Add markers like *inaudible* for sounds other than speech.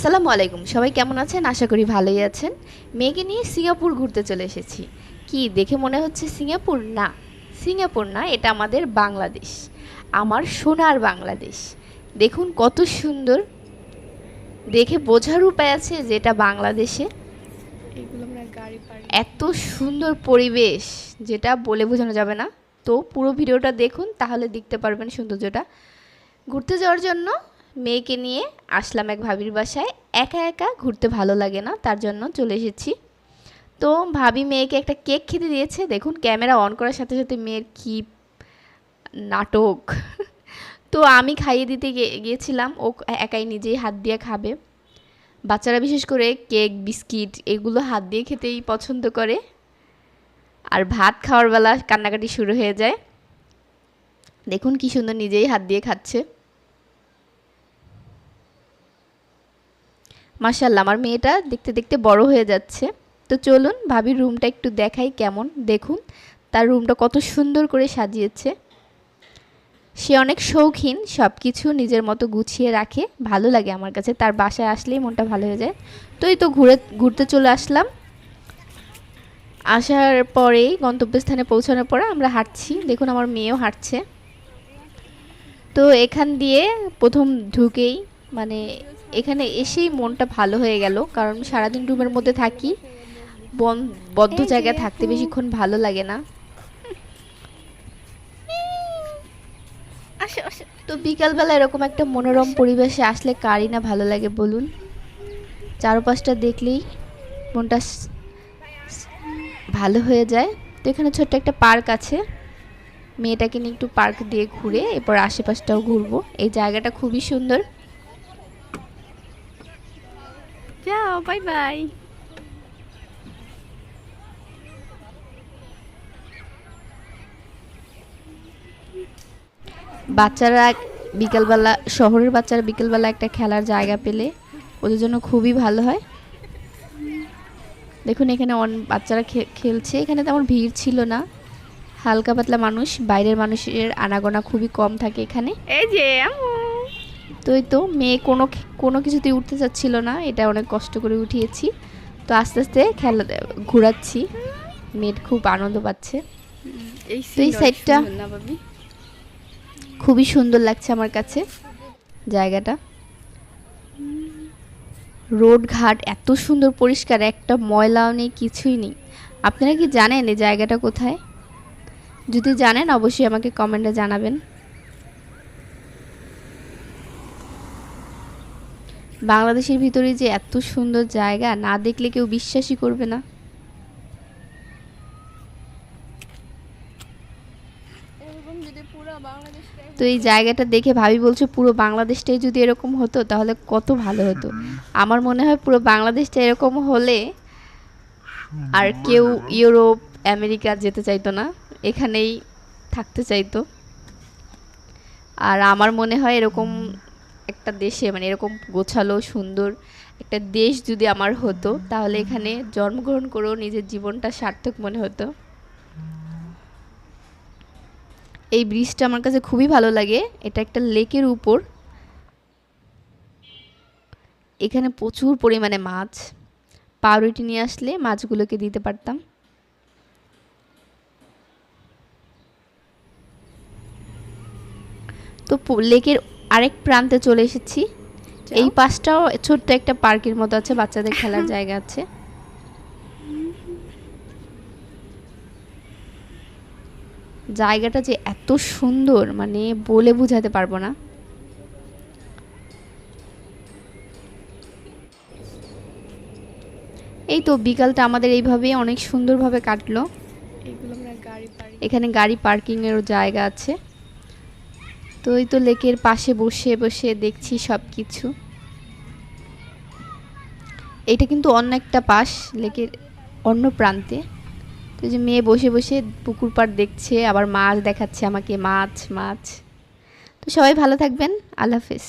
আসসালামু আলাইকুম। সবাই কেমন আছেন? আশা করি ভালোই আছেন। মেয়েকে নিয়ে সিঙ্গাপুর ঘুরতে চলে এসেছি। কি দেখে মনে হচ্ছে সিঙ্গাপুর? না সিঙ্গাপুর না এটা আমাদের বাংলাদেশ। আমার সোনার বাংলাদেশ। দেখুন কত সুন্দর। দেখে বোঝার উপায় আছে যে এটা বাংলাদেশে। এত সুন্দর পরিবেশ যেটা বলে বোঝানো যাবে না। তো পুরো ভিডিওটা দেখুন তাহলে দেখতে পারবেন সৌন্দর্যটা। ঘুরতে যাওয়ার জন্য মেয়েকে নিয়ে আসলাম এক ভাবির বাসায়। একা একা ঘুরতে ভালো লাগে না, তার জন্য চলে এসেছি। তো ভাবি মেয়েকে একটা কেক খেতে দিয়েছে। দেখুন, ক্যামেরা অন করার সাথে সাথে মেয়ের কি নাটক। তো আমি খাইয়ে দিতে গিয়েছিলাম। ও একাই নিজেই হাত দিয়ে খাবে। বাচ্চারা বিশেষ করে কেক, বিস্কিট এগুলো হাত দিয়ে খেতেই পছন্দ করে। আর ভাত খাওয়ার বেলা কান্নাকাটি শুরু হয়ে যায়। দেখুন, কি সুন্দর নিজেই হাত দিয়ে খাচ্ছে। মার্শাল্লাহ আমার মেয়েটা দেখতে দেখতে বড় হয়ে যাচ্ছে। তো চলুন, ভাবির রুমটা একটু দেখাই কেমন। দেখুন, তার রুমটা কত সুন্দর করে সাজিয়েছে। সে অনেক শৌখিন সব কিছু নিজের মতো গুছিয়ে রাখে। ভালো লাগে আমার কাছে, তার বাসায় আসলেই মনটা ভালো হয়ে যায়। তো এই তো ঘুরে, ঘুরতে চলে আসলাম। আসার পরেই গন্তব্যস্থানে পৌঁছানোর পরে আমরা হাঁটছি। দেখুন, আমার মেয়েও হাঁটছে। তো এখান দিয়ে প্রথম ঢুকেই মানে এখানে এসেই মনটা ভালো হয়ে গেল কারণ সারাদিন রুমের মধ্যে থাকি বন বদ্ধ জায়গায় থাকতে বেশিক্ষণ ভালো লাগে না। তো বিকালবেলা এরকম একটা মনোরম পরিবেশে আসলে কারই না ভালো লাগে বলুন? চারপাশটা দেখলেই মনটা ভালো হয়ে যায়। তো এখানে ছোট্ট একটা পার্ক আছে। মেয়েটাকে নিয়ে একটু পার্ক দিয়ে ঘুরে এরপর আশেপাশটাও ঘুরবো। এই জায়গাটা খুবই সুন্দর। যাও বাই বাই বাচ্চারা বিকালবেলা শহরের বাচ্চারা বিকেলবেলা একটা খেলার জায়গা পেলে ওদের জন্য খুবই ভালো হয়। দেখুন এখানে অন বাচ্চারা খেলছে এখানে তেমন ভিড় ছিল না। হালকা পাতলা মানুষ বাইরের মানুষের আনাগোনা খুবই কম থাকে এখানে। এই যে আমু তো এই তো মেয়ে কোনো কোনো কিছুতেই উঠতে চাচ্ছিল না এটা অনেক কষ্ট করে উঠিয়েছি। তো আস্তে আস্তে খেলা ঘোরাচ্ছি। মেয়ের খুব আনন্দ পাচ্ছে। এই সাইডটা- খুবই সুন্দর লাগছে আমার কাছে জায়গাটা। রোড ঘাট এত সুন্দর পরিষ্কার একটা ময়লাও নেই কিছুই নেই। আপনারা কি জানেন এই জায়গাটা কোথায়? যদি জানেন অবশ্যই আমাকে কমেন্টে জানাবেন। বাংলাদেশের ভিতরে যে এত সুন্দর জায়গা না দেখলে কেউ বিশ্বাসই করবে না। তো এই জায়গাটা দেখে ভাবি বলছে পুরো বাংলাদেশটাই যদি এরকম হতো তাহলে কত ভালো হতো। আমার মনে হয় পুরো বাংলাদেশটা এরকম হলে আর কেউ ইউরোপ আমেরিকা যেতে চাইতো না এখানেই থাকতে চাইতো। আর আমার মনে হয় এরকম একটা দেশে মানে এরকম গোছালো, সুন্দর একটা দেশ যদি আমার হতো, তাহলে এখানে জন্মগ্রহণ করেও নিজের জীবনটা সার্থক মনে হতো। এই ব্রিজটা আমার কাছে খুবই ভালো লাগে। এটা একটা লেকের উপর। এখানে প্রচুর পরিমাণে মাছ। পাউরুটি নিয়ে আসলে মাছগুলোকে দিতে পারতাম। তো লেকের আরেক প্রান্তে চলে এসেছি। এই পাশটাও ছোট্ট একটা পার্কের মতো আছে বাচ্চাদের খেলার *laughs* জায়গা আছে। জায়গাটা যে এত সুন্দর মানে বলে বোঝাতে পারব না। এই তো বিকালটা আমাদের এইভাবেই অনেক সুন্দরভাবে কাটলো। গাড়ি এখানে গাড়ি পার্কিংয়েরও জায়গা আছে। তো এই তো লেকের পাশে বসে বসে দেখছি সব কিছু এটা কিন্তু অন্য একটা পাশ, লেকের অন্য প্রান্তে। তো যে মেয়ে বসে বসে পুকুর পাড় দেখছে, আবার মাছ দেখাচ্ছে আমাকে, মাছ মাছ। তো সবাই ভালো থাকবেন, আল্লাহ হাফেজ।